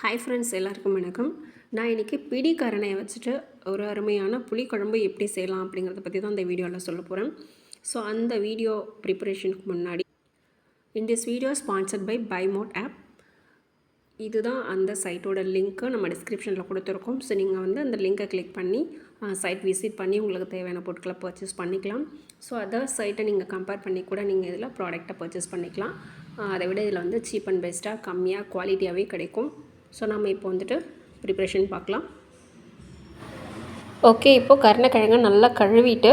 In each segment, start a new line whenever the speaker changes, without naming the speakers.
Hi friends எல்லாருக்கும் வணக்கம். நான் இன்றைக்கி பிடி கரணையை வச்சுட்டு ஒரு அருமையான புளிக்குழம்பு எப்படி செய்யலாம் அப்படிங்கிறத பற்றி தான் இந்த வீடியோவில் சொல்ல போகிறேன் ஸோ அந்த வீடியோ ப்ரிப்பரேஷனுக்கு முன்னாடி in this video sponsored by பைமோட் app இதுதான் அந்த சைட்டோட லிங்க்கு நம்ம டிஸ்கிரிப்ஷனில் கொடுத்துருக்கோம். ஸோ நீங்கள் வந்து அந்த லிங்கை கிளிக் பண்ணி சைட் விசிட் பண்ணி உங்களுக்கு தேவையான பொருட்களை பர்ச்சேஸ் பண்ணிக்கலாம். ஸோ அதர் சைட்டை நீங்கள் கம்பேர் பண்ணி கூட நீங்கள் இதில் ப்ராடக்ட்டை பர்ச்சேஸ் பண்ணிக்கலாம். அதை விட இதில் வந்து சீப் அண்ட் பெஸ்ட்டாக கம்மியாக குவாலிட்டியாகவே கிடைக்கும். ஸோ நம்ம இப்போ வந்துட்டு ப்ரிப்ரேஷன் பார்க்கலாம். ஓகே இப்போது கருணக்கிழங்கை நல்லா கழுவிட்டு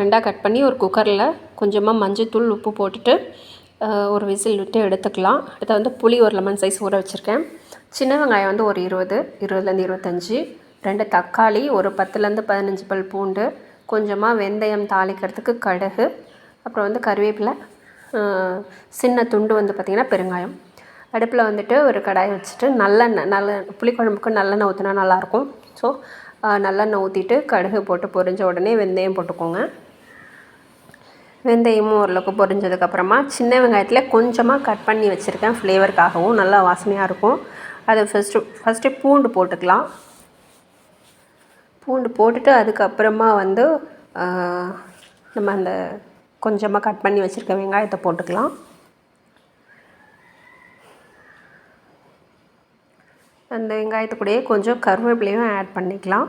ரெண்டாக கட் பண்ணி ஒரு குக்கரில் கொஞ்சமாக மஞ்சள்தூள் உப்பு போட்டுட்டு ஒரு விசில் விட்டு எடுத்துக்கலாம். அடுத்து வந்து புளி ஒரு லெமன் சைஸ் ஊற வச்சுருக்கேன். சின்ன வெங்காயம் வந்து ஒரு இருபது இருபதுலேருந்து இருபத்தஞ்சி. ரெண்டு தக்காளி ஒரு பத்துலேருந்து பதினஞ்சு பல் பூண்டு. கொஞ்சமாக வெந்தயம் தாளிக்கிறதுக்கு கடுகு. அப்புறம் வந்து கருவேப்பிலை சின்ன துண்டு வந்து பார்த்திங்கன்னா பெருங்காயம். அடுப்பில் வந்துட்டு ஒரு கடாய் வச்சுட்டு நல்லெண்ணெய் நல்ல புளிக்குழம்புக்கு நல்லெண்ணெய் ஊற்றினா நல்லாயிருக்கும். ஸோ நல்லெண்ணெய் ஊற்றிட்டு கடுகு போட்டு பொரிஞ்ச உடனே வெந்தயம் போட்டுக்கோங்க. வெந்தயமும் ஓரளவுக்கு பொரிஞ்சதுக்கப்புறமா சின்ன வெங்காயத்தில் கொஞ்சமாக கட் பண்ணி வச்சுருக்கேன் ஃப்ளேவருக்காகவும் நல்லா வாசனையாக இருக்கும். அதை ஃபஸ்ட்டு ஃபஸ்ட்டு பூண்டு போட்டுக்கலாம். பூண்டு போட்டுட்டு அதுக்கப்புறமா வந்து நம்ம அந்த கொஞ்சமாக கட் பண்ணி வச்சுருக்க வெங்காயத்தை போட்டுக்கலாம். அந்த வெங்காயத்து கூடயே கொஞ்சம் கருவேப்பிலையும் ஆட் பண்ணிக்கலாம்.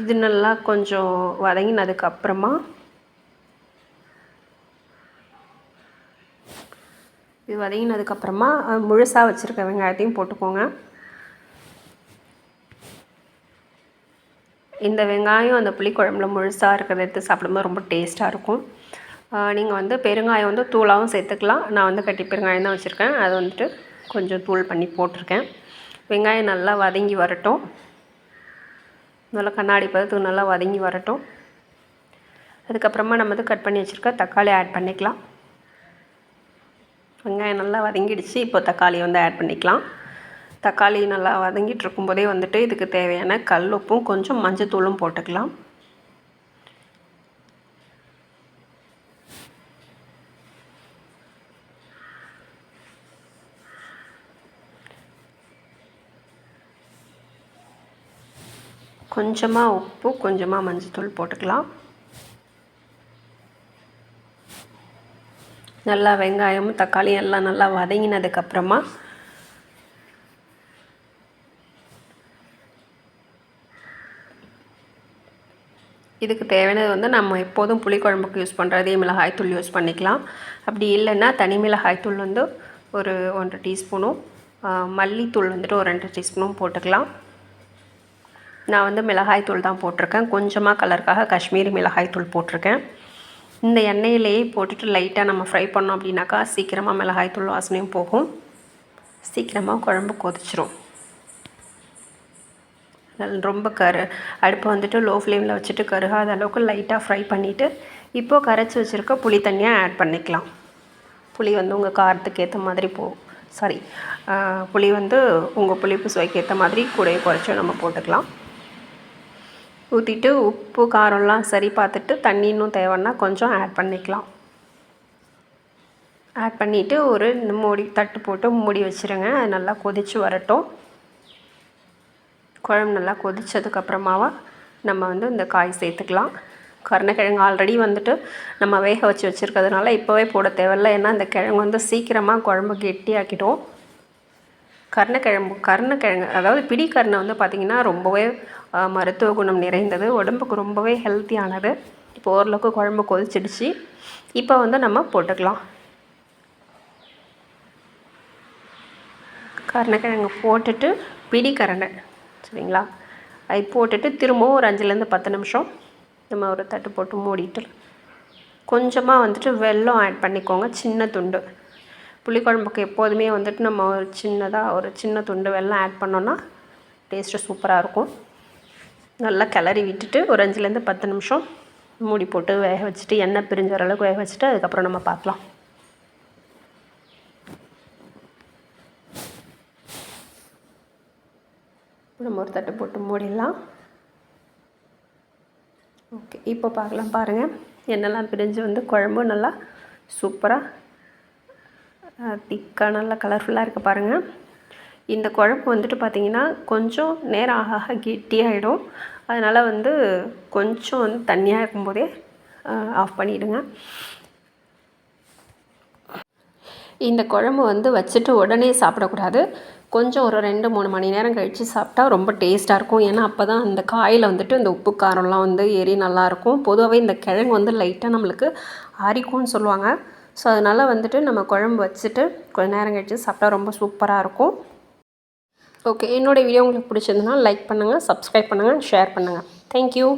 இது நல்லா கொஞ்சம் வதங்கினதுக்கப்புறமா இது வதங்கினதுக்கப்புறமா முழுசாக வச்சுருக்க வெங்காயத்தையும் போட்டுக்கோங்க. இந்த வெங்காயம் அந்த புளிக்குழம்புல முழுசாக இருக்கிறத எடுத்து சாப்பிடும்போது ரொம்ப டேஸ்ட்டாக இருக்கும். நீங்கள் வந்து பெருங்காயம் வந்து தூளாகவும் சேர்த்துக்கலாம். நான் வந்து கட்டி பெருங்காயம் தான் வச்சுருக்கேன். அது வந்துட்டு கொஞ்சம் தூள் பண்ணி போட்டிருக்கேன். வெங்காயம் நல்லா வதங்கி வரட்டும். நல்லா கண்ணாடி பதத்துக்கு நல்லா வதங்கி வரட்டும். அதுக்கப்புறமா நம்ம வந்து கட் பண்ணி வச்சுருக்க தக்காளி ஆட் பண்ணிக்கலாம். வெங்காயம் நல்லா வதங்கிடுச்சு. இப்போ தக்காளி வந்து ஆட் பண்ணிக்கலாம். தக்காளி நல்லா வதங்கிட்டு இருக்கும்போதே வந்துட்டு இதுக்கு தேவையான கல் உப்பும் கொஞ்சம் மஞ்சத்தூளும் போட்டுக்கலாம். கொஞ்சமாக உப்பு கொஞ்சமாக மஞ்சத்தூள் போட்டுக்கலாம். நல்லா வெங்காயமும் தக்காளியும் எல்லாம் நல்லா வதங்கினதுக்கப்புறமா இதுக்கு தேவையானது வந்து நம்ம எப்போதும் புளிக்குழம்புக்கு யூஸ் பண்ணுறதே மிளகாய்த்தூள் யூஸ் பண்ணிக்கலாம். அப்படி இல்லைன்னா தனி மிளகாய்த்தூள் வந்து ஒரு ஒன்றரை டீஸ்பூனும் மல்லித்தூள் வந்துட்டு ஒரு ரெண்டு டீஸ்பூனும் போட்டுக்கலாம். நான் வந்து மிளகாய்த்தூள் தான் போட்டிருக்கேன். கொஞ்சமாக கலருக்காக காஷ்மீரி மிளகாய்த்தூள் போட்டிருக்கேன். இந்த எண்ணெயிலேயே போட்டுட்டு லைட்டாக நம்ம ஃப்ரை பண்ணோம் அப்படின்னாக்கா சீக்கிரமாக மிளகாய்த்தூள் வாசனையும் போகும். சீக்கிரமாக குழம்பு கொதிச்சிரும். ரொம்ப கரு அடுப்பை வந்துட்டு லோ ஃப்ளேமில் வச்சுட்டு கருகாத அளவுக்கு லைட்டாக ஃப்ரை பண்ணிவிட்டு இப்போது கரைச்சி வச்சுருக்க புளி தண்ணியாக ஆட் பண்ணிக்கலாம். புளி வந்து உங்கள் காரத்துக்கு ஏற்ற மாதிரி போ சாரி புளி வந்து உங்கள் புளிப்பு சுவைக்கு ஏற்ற மாதிரி கூடையை குறைச்சி நம்ம போட்டுக்கலாம். ஊற்றிட்டு உப்பு காரம்லாம் சரி பார்த்துட்டு தண்ணி இன்னும் தேவைன்னா கொஞ்சம் ஆட் பண்ணிக்கலாம். ஆட் பண்ணிவிட்டு ஒரு மூடி தட்டு போட்டு மூடி வச்சுருங்க. அது நல்லா கொதித்து வரட்டும். குழம்பு நல்லா கொதித்ததுக்கப்புறமாவா நம்ம வந்து இந்த காய் சேர்த்துக்கலாம். கருணக்கிழங்கு ஆல்ரெடி வந்துட்டு நம்ம வேக வச்சு வச்சுருக்கிறதுனால இப்போவே போட தேவையில்ல. ஏன்னா இந்த கிழங்கு வந்து சீக்கிரமாக குழம்பு கெட்டியாக்கிடும். கருணக்கிழம்பு கருணக்கிழங்கு அதாவது பிடிக்கருணை வந்து பார்த்திங்கன்னா ரொம்பவே மருத்துவ குணம் நிறைந்தது உடம்புக்கு ரொம்பவே ஹெல்த்தியானது இப்போ ஓரளவுக்கு குழம்பு கொதிச்சிடுச்சு. இப்போ வந்து நம்ம போட்டுக்கலாம். கருணக்கிழங்கு போட்டுட்டு பிடிக்கரணை சரிங்களா? அது போட்டுட்டு திரும்பவும் ஒரு அஞ்சுலேருந்து பத்து நிமிஷம் நம்ம ஒரு தட்டு போட்டு மூடிட்டு கொஞ்சமாக வந்துட்டு வெல்லம் ஆட் பண்ணிக்கோங்க சின்ன துண்டு. புளிக்குழம்புக்கு எப்போதுமே வந்துட்டு நம்ம ஒரு சின்னதாக ஒரு சின்ன துண்டு வெள்ளம் ஆட் பண்ணோன்னா டேஸ்ட்டு சூப்பராக இருக்கும். நல்லா கிளறி விட்டுட்டு ஒரு அஞ்சுலேருந்து பத்து நிமிஷம் மூடி போட்டு வேக வச்சுட்டு எண்ணெய் பிரிஞ்ச ஓரளவுக்கு வேக வச்சுட்டு அதுக்கப்புறம் நம்ம பார்க்கலாம். நம்ம ஒரு தட்டு போட்டு மூடிடலாம். ஓகே இப்போ பார்க்கலாம் பாருங்கள் எண்ணெய்லாம் பிரிஞ்சு வந்து குழம்பு நல்லா சூப்பராக திக்காக நல்லா கலர்ஃபுல்லாக இருக்குது பாருங்கள் இந்த குழம்பு வந்துட்டு பார்த்திங்கன்னா கொஞ்சம் நேரம் ஆக ஆக கெட்டியாகிடும் அதனால் வந்து கொஞ்சம் வந்து தண்ணியாக இருக்கும்போதே ஆஃப் பண்ணிவிடுங்க இந்த குழம்பு வந்து வச்சுட்டு உடனே சாப்பிடக்கூடாது. கொஞ்சம் ஒரு ரெண்டு மூணு மணி நேரம் கழித்து சாப்பிட்டா ரொம்ப டேஸ்ட்டாக இருக்கும். ஏன்னா அப்போ தான் அந்த காயில் வந்துட்டு இந்த உப்பு காரம்லாம் வந்து ஏறி நல்லாயிருக்கும் பொதுவாகவே இந்த கிழங்கு வந்து லைட்டாக நம்மளுக்கு அரிக்கும்னு சொல்லுவாங்க. ஸோ அதனால் வந்துட்டு நம்ம குழம்பு வச்சுட்டு கொஞ்ச நேரம் கழித்து சாப்பிட்டா ரொம்ப சூப்பராக இருக்கும். ஓகே என்னோடய வீடியோ உங்களுக்கு பிடிச்சிருந்ததுன்னா லைக் பண்ணுங்கள் சப்ஸ்கிரைப் பண்ணுங்கள் ஷேர் பண்ணுங்கள் தேங்க்யூ